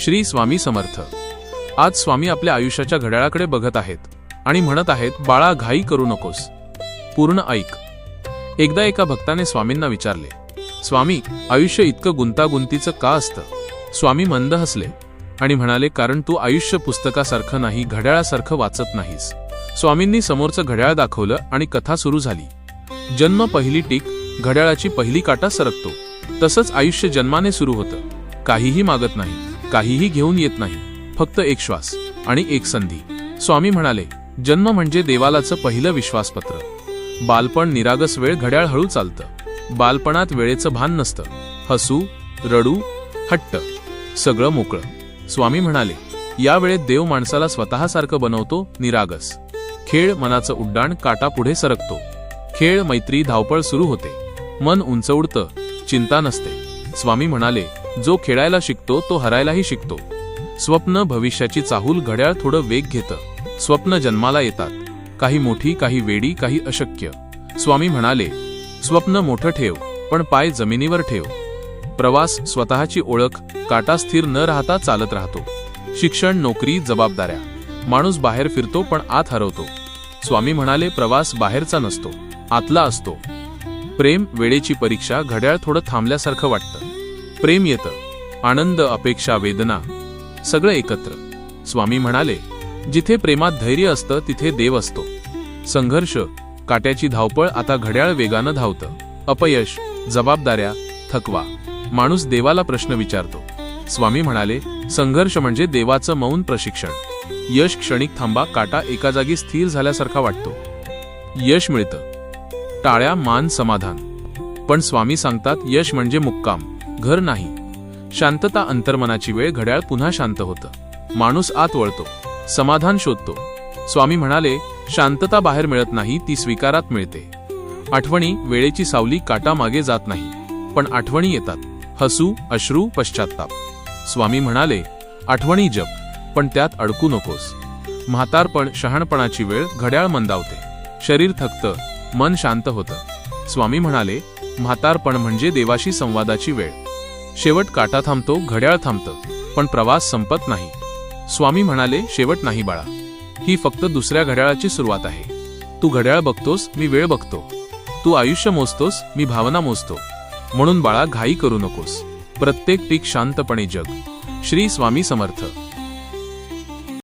श्री स्वामी समर्थ. आज स्वामी आपल्या आयुष्याच्या घड्याळाकडे बघत आहेत आणि म्हणत आहेत बाळा घाई करू नकोस. पूर्ण ऐक. एकदा एका भक्ताने स्वामींना विचारले स्वामी आयुष्य इतकं गुंतागुंतीचं का असतं? स्वामी मंद हसले आणि म्हणाले कारण तू आयुष्य पुस्तकासारखं नाही घड्याळासारखं वाचत नाहीस. स्वामींनी समोरचं घड्याळ दाखवलं आणि कथा सुरू झाली. जन्म पहिली टीक घड्याळाची पहिली काटा सरकतो. तसंच आयुष्य जन्माने सुरू होतं. काहीही मागत नाही. काहीही घेऊन येत नाही. फक्त एक श्वास आणि एक संधी. स्वामी म्हणाले जन्म म्हणजे देवालाचं पहिलं विश्वासपत्र. बालपण निरागस वेळ घड्याळ हळू चालतं. बालपणात वेळेचं भान नसतं. हसू रडू हट्ट. सगळं मोकळं. स्वामी म्हणाले या वेळेत देव माणसाला स्वतःसारखं बनवतो निरागस. खेळ मनाचं उड्डाण काटा पुढे सरकतो. खेळ मैत्री धावपळ सुरू होते. मन उंच उडतं. चिंता नसते. स्वामी म्हणाले जो खेळायला शिकतो तो हरायलाही शिकतो. स्वप्न भविष्याची चाहूल घड्याळ थोडं वेग घेतं. स्वप्न जन्माला येतात. काही मोठी काही वेडी काही अशक्य. स्वामी म्हणाले स्वप्न मोठं ठेव पण पाय जमिनीवर ठेव. प्रवास स्वतःची ओळख काटा स्थिर न राहता चालत राहतो. शिक्षण नोकरी जबाबदाऱ्या. माणूस बाहेर फिरतो पण आत हरवतो. स्वामी म्हणाले प्रवास बाहेरचा नसतो आतला असतो. प्रेम वेळेची परीक्षा घड्याळ थोडं थांबल्यासारखं वाटतं. प्रेम येतं आनंद अपेक्षा वेदना सगळं एकत्र. स्वामी म्हणाले जिथे प्रेमात धैर्य असतं तिथे देव असतो. संघर्ष काट्याची धावपळ आता घड्याळ वेगानं धावतं. अपयश जबाबदाऱ्या थकवा. माणूस देवाला प्रश्न विचारतो. स्वामी म्हणाले संघर्ष म्हणजे देवाचं मौन प्रशिक्षण. यश क्षणिक थांबा काटा एका जागी स्थिर झाल्यासारखा वाटतो. यश मिळतं. टाळ्या मान समाधान. पण स्वामी सांगतात यश म्हणजे मुक्काम. घर नाही. शांतता अंतर्मनाची वेळ घड्याळ पुन्हा शांत होतं. माणूस आत वळतो. समाधान शोधतो. स्वामी म्हणाले शांतता बाहेर मिळत नाही ती स्वीकारात मिळते. आठवणी वेळेची सावली काटा मागे जात नाही. पण आठवणी येतात. हसू अश्रू पश्चाताप स्वामी म्हणाले आठवणी जप पण त्यात अडकू नकोस. म्हातारपण शहाणपणाची वेळ घड्याळ मंदावते. शरीर थकतं मन शांत होतं. स्वामी म्हणाले म्हातारपण म्हणजे देवाशी संवादाची वेळ. शेवट काटा थांबतो घड्याळ थांबतं पण प्रवास संपत नाही. स्वामी म्हणाले शेवट नाही बाळा. ही फक्त दुसऱ्या घड्याळाची सुरुवात आहे. तू घड्याळ बघतोस मी वेळ बघतो. तू आयुष्य मोजतोस मी भावना मोजतो. म्हणून बाळा घाई करू नकोस. प्रत्येक टीक शांतपणे जग. श्री स्वामी समर्थ.